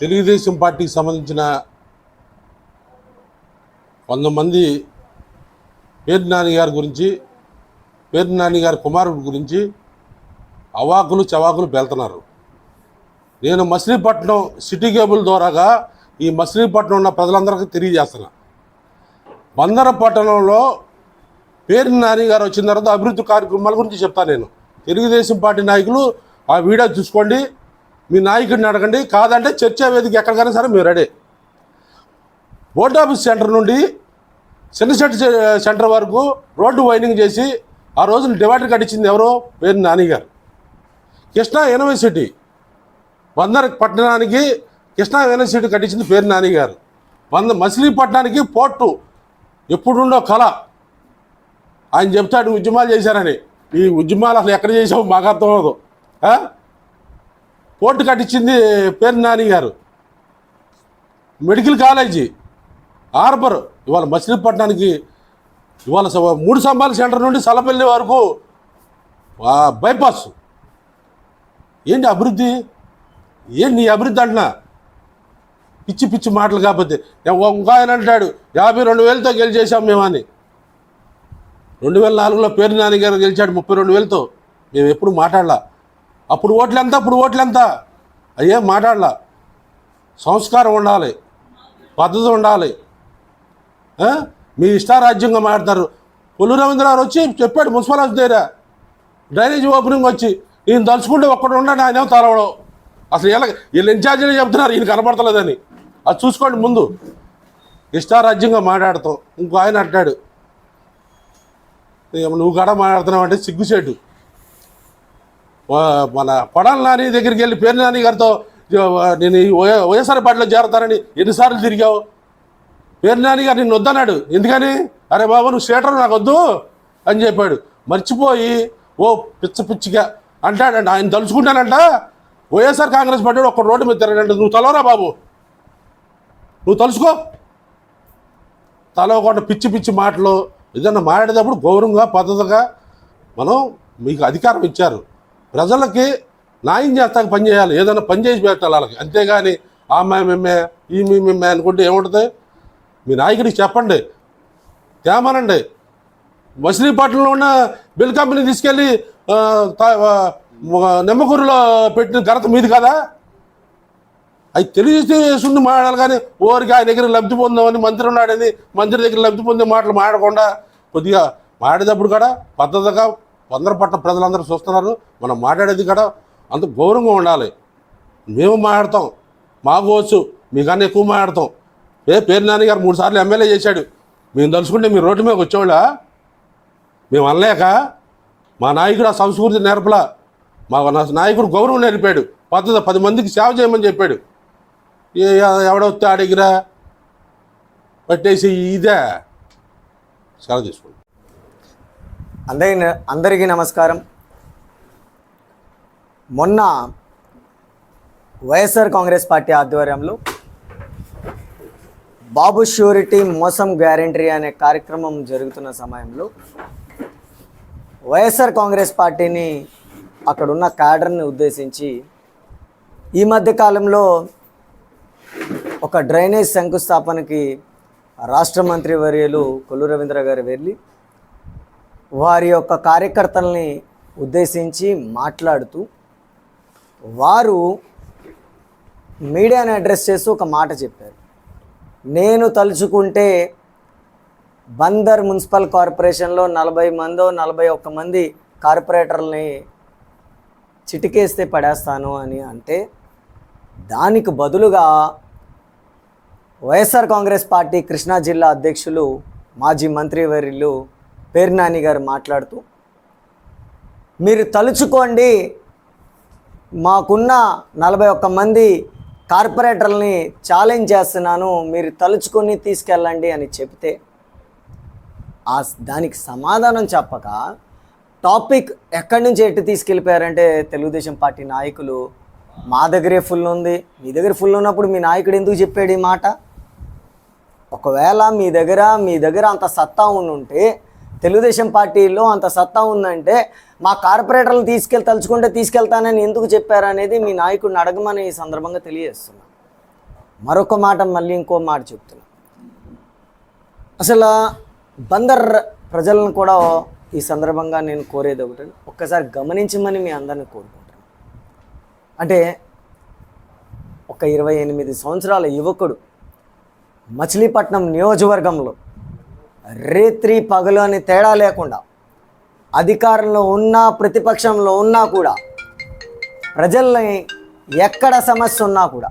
తెలుగుదేశం పార్టీకి సంబంధించిన వంద మంది పేరు నాని గారి గురించి పేరు నాని గారి కుమారుడి గురించి అవాకులు చవాకులు పెళ్తున్నారు నేను మచిలీపట్నం సిటీ కేబుల్ ద్వారాగా ఈ మచిలీపట్నం ఉన్న ప్రజలందరికీ తెలియజేస్తున్నా. బందర పట్టణంలో పేరు నాని గారు వచ్చిన తర్వాత అభివృద్ధి కార్యక్రమాల గురించి చెప్తాను నేను. తెలుగుదేశం పార్టీ నాయకులు ఆ వీడియో చూసుకోండి. మీ నాయకుడిని అడగండి కాదంటే చర్చా వేదిక ఎక్కడికైనా సరే మీరు రెడీ. బోర్డ్ ఆఫీస్ సెంటర్ నుండి చిన్నచెట్టు సెంటర్ వరకు రోడ్డు వైనింగ్ చేసి ఆ రోజున డివైడర్ కట్టించింది ఎవరో పేరు నానిగారు. కృష్ణా యూనివర్సిటీ బందర్ పట్టణానికి కృష్ణా యూనివర్సిటీ కట్టించింది పేరు నాని గారు వంద మచిలీపట్నానికి పోర్టు ఎప్పుడుండో కళ. ఆయన చెప్తాడు ఉద్యమాలు చేశారని. ఈ ఉద్యమాలు అసలు ఎక్కడ చేసావు మాకు అర్థం అవదు ఆ? పోర్టు కట్టించింది పేరు నాని గారు. మెడికల్ కాలేజీ హార్బర్ ఇవాళ మచిలీపట్నానికి ఇవాళ మూడు సంబాల సెంటర్ నుండి సలపల్లి వరకు బైపాస్. ఏంటి అభివృద్ధి? ఏంటి నీ అభివృద్ధి అంటున్నా? పిచ్చి పిచ్చి మాటలు కాకపోతే. ఒక ఆయన అంటాడు యాభై రెండు వేలతో గెలిచేసాం మేము అని. రెండు వేల నాలుగులో పేరు నాని గారు గెలిచాడు ముప్పై రెండు వేలతో. మేము ఎప్పుడు మాట్లాడలా? అప్పుడు ఓట్లు ఎంత అప్పుడు ఓట్లు ఎంత అయ్యే మాట్లాడలా. సంస్కారం ఉండాలి. పద్ధతి ఉండాలి. మీ ఇష్టారాజ్యంగా మాట్లాడతారు. పొల్లు రవీంద్రరావు వచ్చి చెప్పాడు మున్సిపల్ హౌస్ దగ్గర. డ్రైనేజ్ ఓపెనింగ్ వచ్చి ఈయన తలుచుకుంటే ఒక్కడు ఉండండి ఆయన తలవడం. అసలు వీళ్ళ వీళ్ళు ఇన్ఛార్జీలు చెప్తున్నారు ఈయన కనపడతలేదని. అది చూసుకోండి ముందు. ఇష్టారాజ్యంగా మాట్లాడతాం. ఇంకో ఆయన అంటాడు ఏమో నువ్వు కూడా మాట్లాడుతున్నావు అంటే సిగ్గుసేటు మన కొడాల నాని దగ్గరికి వెళ్ళి పేరు నాని గారితో నేను వైఎస్ఆర్ పార్టీలో చేరతానని ఎన్నిసార్లు తిరిగావు? పేరు నాని గారు నిన్ను వద్దన్నాడు. ఎందుకని? అరే బాబు నువ్వు స్టేటర్ నాకు వద్దు అని చెప్పాడు. మర్చిపోయి ఓ పిచ్చ పిచ్చిగా అంటాడంట ఆయన తలుచుకుంటానంట వైఎస్ఆర్ కాంగ్రెస్ పార్టీ ఒక రోడ్డు మీద తిరగంట నువ్వు తలవరా బాబు? నువ్వు తలుసుకో తలవకుండా పిచ్చి పిచ్చి మాటలు ఏదన్నా మాట్లాడేటప్పుడు గౌరవంగా పద్ధతిగా మనం మీకు అధికారం ఇచ్చారు. ప్రజలకి న్యాయం చేస్తాక పని చేయాలి. ఏదైనా పని చేసి పెట్టాలి వాళ్ళకి. అంతేగాని ఆ మేమే ఈ మీ మేమే అనుకుంటే ఏముంటుంది? మీ నాయకుడికి చెప్పండి. తేమనండి. మచిలీపట్నంలో ఉన్న బిల్ కంపెనీ తీసుకెళ్ళి నిమ్మకూరులో పెట్టిన ఘనత మీది కదా? అది తెలియజేసి మాట్లాడాలి కానీ ఓరికి ఆయన దగ్గర లబ్ధి పొందామని మంత్రి ఉన్నాడని మంత్రి దగ్గర లబ్ధి పొందే మాటలు మాడకుండా కొద్దిగా మాడేటప్పుడు కూడా పద్ధతిగా వందర ప్రజలందరూ చూస్తున్నారు. మనం మాట్లాడేది కూడా అంత గౌరవంగా ఉండాలి. మేము మాట్లాడతాం. మాకోవచ్చు మీకన్నా ఎక్కువ మాట్లాడతాం. ఏ పేరు నాన్నగారు గారు మూడు సార్లు ఎమ్మెల్యే చేశాడు. మేము తలుచుకుంటే మీ రోడ్డు మీద వచ్చేవాళ్ళ? మేము అనలేక మా నాయకుడు ఆ సంస్కృతి నేర్పలా. మా నా- నాయకుడు గౌరవం నేర్పాడు. పద్ధతి పది మందికి సేవ చేయమని చెప్పాడు. ఏ ఎవడొస్తే అడిగిరా పట్టేసి ఇదే. సెలవు తీసుకోండి. అందరి అందరికీ నమస్కారం. మొన్న వైఎస్ఆర్ కాంగ్రెస్ పార్టీ ఆధ్వర్యంలో బాబు ష్యూరిటీ మోసం గ్యారంటీ అనే కార్యక్రమం జరుగుతున్న సమయంలో వైఎస్ఆర్ కాంగ్రెస్ పార్టీని అక్కడున్న క్యాడర్ని ఉద్దేశించి ఈ మధ్య కాలంలో ఒక డ్రైనేజ్ శంకుస్థాపనకి రాష్ట్ర మంత్రి వర్యులు కొల్లు రవీంద్ర గారు వెళ్ళి వారి యొక్క కార్యకర్తల్ని ఉద్దేశించి మాట్లాడుతూ వారు మీడియాని అడ్రస్ చేస్తూ ఒక మాట చెప్పారు. నేను తలుచుకుంటే బందర్ మున్సిపల్ కార్పొరేషన్లో నలభై మందో నలభై ఒక్క మంది కార్పొరేటర్లని చిటికేస్తే పడేస్తాను అని అంటే దానికి బదులుగా వైఎస్ఆర్ కాంగ్రెస్ పార్టీ కృష్ణా జిల్లా అధ్యక్షులు మాజీ మంత్రివర్యులు పేర్నాని గారు మాట్లాడుతూ మీరు తలుచుకోండి మాకున్న నలభై ఒక్క మంది కార్పొరేటర్లని ఛాలెంజ్ చేస్తున్నాను మీరు తలుచుకొని తీసుకెళ్ళండి అని చెప్తే ఆ దానికి సమాధానం చెప్పక టాపిక్ ఎక్కడి నుంచి ఎటు తీసుకెళ్ళిపోయారంటే తెలుగుదేశం పార్టీ నాయకులు మా దగ్గరే ఫుల్ ఉంది మీ దగ్గర ఫుల్ ఉన్నప్పుడు మీ నాయకుడు ఎందుకు చెప్పాడు ఈ మాట? ఒకవేళ మీ దగ్గర మీ దగ్గర అంత సత్తా ఉండుంటే తెలుగుదేశం పార్టీలో అంత సత్తా ఉందంటే మా కార్పొరేటర్లు తీసుకెళ్ళి తలుచుకుంటే తీసుకెళ్తానని ఎందుకు చెప్పారనేది మీ నాయకుడిని అడగమని ఈ సందర్భంగా తెలియజేస్తున్నా. మరొక మాట మళ్ళీ ఇంకో మాట చెప్తున్నా. అసలు బందర్ ప్రజలను కూడా ఈ సందర్భంగా నేను కోరేది ఒకటి ఒక్కసారి గమనించమని మీ అందరిని కోరుకుంటాను అంటే ఒక ఇరవై ఎనిమిది సంవత్సరాల యువకుడు మచిలీపట్నం నియోజకవర్గంలో రేత్రి పగలు అని తేడా లేకుండా అధికారంలో ఉన్నా ప్రతిపక్షంలో ఉన్నా కూడా ప్రజల్ని ఎక్కడ సమస్య ఉన్నా కూడా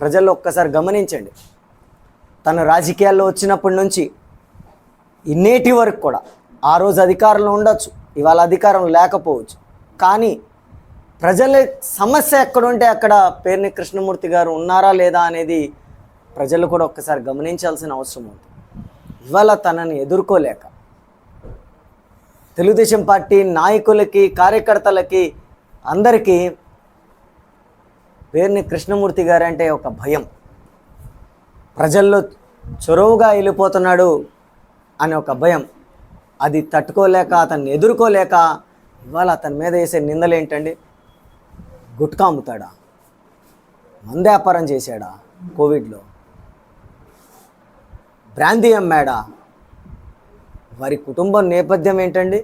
ప్రజల్లో ఒక్కసారి గమనించండి. తను రాజకీయాల్లో వచ్చినప్పటి నుంచి ఈ నేటి వరకు కూడా ఆ రోజు అధికారంలో ఉండొచ్చు ఇవాళ అధికారం లేకపోవచ్చు. కానీ ప్రజల సమస్య ఎక్కడుంటే అక్కడ పేర్ని కృష్ణమూర్తి గారు ఉన్నారా లేదా అనేది ప్రజలు కూడా ఒక్కసారి గమనించాల్సిన అవసరం ఉంది. ఇవాళ తనని ఎదుర్కోలేక తెలుగుదేశం పార్టీ నాయకులకి కార్యకర్తలకి అందరికీ పేరుని కృష్ణమూర్తి గారు అంటే ఒక భయం. ప్రజల్లో చొరవుగా వెళ్ళిపోతున్నాడు అనే ఒక భయం. అది తట్టుకోలేక అతన్ని ఎదుర్కోలేక ఇవాళ అతని మీద వేసే నిందలు ఏంటండి? గుట్కా అమ్ముతాడా? మందు వ్యాపారం చేశాడా కోవిడ్లో? బ్రాందీ అమ్మాడా వారి కుటుంబం నేపథ్యం ఏంటండి?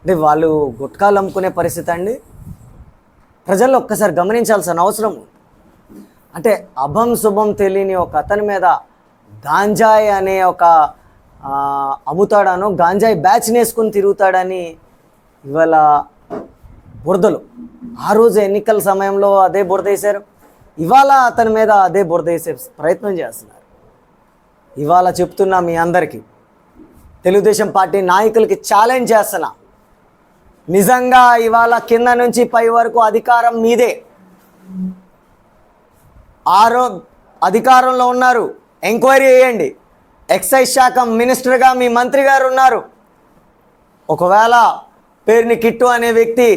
అంటే వాళ్ళు గుట్కాలు అమ్ముకునే పరిస్థితి అండి. ప్రజల్లో ఒక్కసారి గమనించాల్సిన అవసరం. అంటే అభం శుభం తెలియని ఒక అతని మీద గాంజాయ్ అనే ఒక అమ్ముతాడాను అమ్ముతాడను గాంజాయ్ బ్యాచ్ వేసుకుని తిరుగుతాడని ఇవాళ బురదలు. ఆ రోజు ఎన్నికల సమయంలో అదే బురద వేశారు. ఇవాళ అతని మీద అదే బురద వేసే ప్రయత్నం చేస్తున్నారు. ఇవాళ చెప్తున్నా మీ అందరికీ. తెలుగుదేశం పార్టీ నాయకులకి ఛాలెంజ్ చేస్తున్నా. నిజంగా ఇవాళ కింద నుంచి పై వరకు అధికారం మీదే. ఆరో అధికారంలో ఉన్నారు. ఎంక్వైరీ చేయండి. ఎక్సైజ్ శాఖ మినిస్టర్గా మీ మంత్రి గారు ఉన్నారు. ఒకవేళ పేరుని కిట్టు అనే వ్యక్తి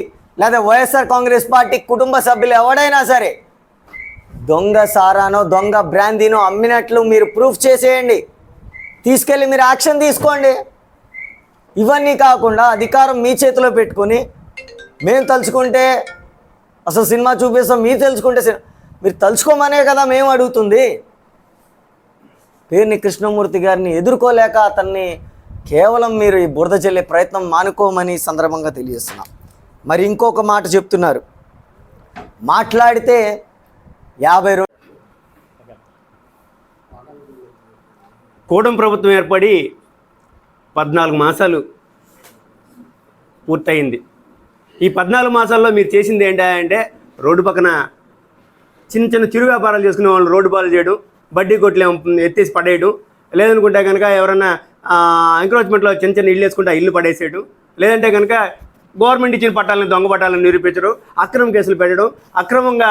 లేదా వైఎస్ఆర్ కాంగ్రెస్ పార్టీ కుటుంబ సభ్యులు ఎవడైనా సరే దొంగ సారానో దొంగ బ్రాందీనో అమ్మినట్లు మీరు ప్రూఫ్ చేసేయండి. తీసుకెళ్ళి మీరు యాక్షన్ తీసుకోండి. ఇవన్నీ కాకుండా అధికారం మీ చేతిలో పెట్టుకొని మేము తలుచుకుంటే అసలు సినిమా చూపిస్తాం మీరు తెలుసుకుంటే మీరు తలుచుకోమనే కదా మేము అడుగుతుంది. పేరుని కృష్ణమూర్తి గారిని ఎదుర్కోలేక అతన్ని కేవలం మీరు ఈ బురద చెల్లే ప్రయత్నం మానుకోమని సందర్భంగా తెలియజేస్తున్నాం. మరి ఇంకొక మాట చెప్తున్నారు. మాట్లాడితే యాభై రో కూడం ప్రభుత్వం ఏర్పడి పద్నాలుగు మాసాలు పూర్తయింది. ఈ పద్నాలుగు మాసాల్లో మీరు చేసింది ఏంటంటే రోడ్డు పక్కన చిన్న చిన్న చిరు వ్యాపారాలు చేసుకునే వాళ్ళు రోడ్డు పాలు చేయడం బడ్డీ కొట్లు ఎత్తేసి పడేయడం లేదనుకుంటే కనుక ఎవరన్నా ఎంక్రోచ్మెంట్లో చిన్న చిన్న ఇల్లు వేసుకుంటే ఆ ఇల్లు పడేసేయడం లేదంటే కనుక గవర్నమెంట్ ఇచ్చిన పట్టాలను దొంగ పట్టాలను నిరూపించడం అక్రమ కేసులు పెట్టడం అక్రమంగా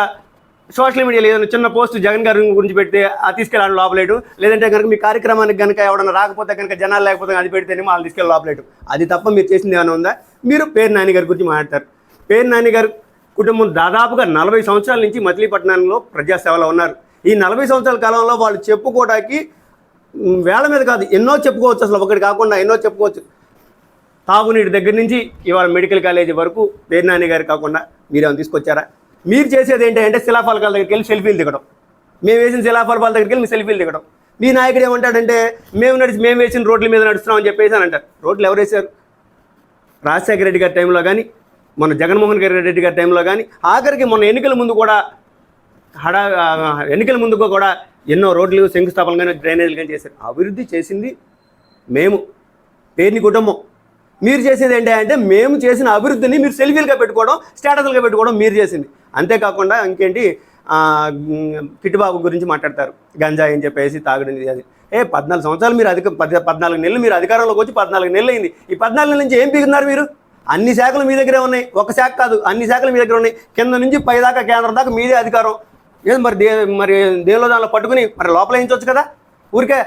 సోషల్ మీడియాలో ఏదైనా చిన్న పోస్ట్ జగన్ గారి గురించి పెడితే అది తీసుకెళ్ళాలని లోపలేడు. లేదంటే కనుక మీ కార్యక్రమానికి కనుక ఎవడన్నా రాకపోతే కనుక జనాలు లేకపోతే అది పెడితేనే వాళ్ళు తీసుకెళ్ళి లోపలేడు. అది తప్ప మీరు చేసింది ఏమైనా ఉందా? మీరు పేరు నాని గారి గురించి మాట్లాడతారు. పేరు నాని గారు కుటుంబం దాదాపుగా నలభై సంవత్సరాల నుంచి మచిలీపట్నంలో ప్రజాసేవలో ఉన్నారు. ఈ నలభై సంవత్సరాల కాలంలో వాళ్ళు చెప్పుకోవడానికి వేళ వేల మీద కాదు ఎన్నో చెప్పుకోవచ్చు. అసలు ఒకటి కాకుండా ఎన్నో చెప్పుకోవచ్చు. తాగునీటి దగ్గర నుంచి ఇవాళ మెడికల్ కాలేజీ వరకు పేర్నాని గారు కాకుండా మీరేమైనా తీసుకొచ్చారా? మీరు చేసేది ఏంటంటే శిలాఫలకాల దగ్గరికి వెళ్ళి సెల్ఫీలు దిగడం. మేము వేసిన శిలాఫలకాల దగ్గరికి వెళ్ళి సెల్ఫీలు దిగడం. మీ నాయకుడు ఏమంటాడంటే మేము నడిచి మేము వేసిన రోడ్ల మీద నడుస్తున్నామని చెప్పేసి అని అంటారు. రోడ్లు ఎవరు వేశారు? రాజశేఖర రెడ్డి గారి టైంలో కానీ మొన్న జగన్మోహన్ గారి రెడ్డి గారి టైంలో కానీ ఆఖరికి మొన్న ఎన్నికల ముందు కూడా హడా ఎన్నికల ముందు కూడా ఎన్నో రోడ్లు శంకుస్థాపన కానీ డ్రైనేజీలు కానీ చేశారు. అభివృద్ధి చేసింది మేము. పేరుని కుటుంబం. మీరు చేసేది ఏంటంటే అంటే మేము చేసిన అభివృద్ధిని మీరు సెల్ఫీలుగా పెట్టుకోవడం స్టేటస్లుగా పెట్టుకోవడం మీరు చేసింది. అంతేకాకుండా ఇంకేంటి కిట్టుబాబు గురించి మాట్లాడతారు. గంజాయి అని చెప్పేసి తాగడం అది. ఏ పద్నాలుగు సంవత్సరాలు మీరు అధిక పది పద్నాలుగు నెలలు మీరు అధికారంలోకి వచ్చి పద్నాలుగు నెలలు అయింది. ఈ పద్నాలుగు నెలల నుంచి ఏం పీకున్నారు మీరు? అన్ని శాఖలు మీ దగ్గరే ఉన్నాయి. ఒక శాఖ కాదు అన్ని శాఖలు మీ దగ్గర ఉన్నాయి. కింద నుంచి పై దాకా కేంద్రం దాకా మీదే అధికారం. ఏది మరి దే మరి దేనిలో దానిలో పట్టుకుని మరి లోపల వేయించవచ్చు కదా? ఊరికే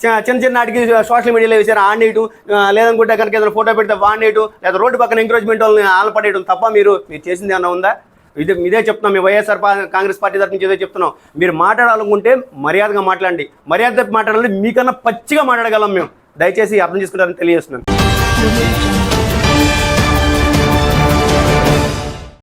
చి- చిన్న చిన్న నాటికి సోషల్ మీడియాలో వేసారు ఆడేయటం లేదనుకుంటే కనుక ఏదైనా ఫోటో పెడితే వాడేయటం లేదా రోడ్డు పక్కన ఎంకరేజ్మెంట్ వాళ్ళని ఆలపడేయడం తప్ప మీరు మీరు చేసింది ఏమన్నా ఉందా? ఇదే ఇదే చెప్తున్నాం మేము వైఎస్ఆర్ పా- కాంగ్రెస్ పార్టీ తరఫు నుంచి ఇదే చెప్తున్నాం. మీరు మాట్లాడాలనుకుంటే మర్యాదగా మాట్లాడండి. మర్యాద మాట్లాడాలంటే మీకన్నా పచ్చిగా మాట్లాడగలం మేము. దయచేసి అర్థం చేసుకుంటారని తెలియజేస్తున్నాను.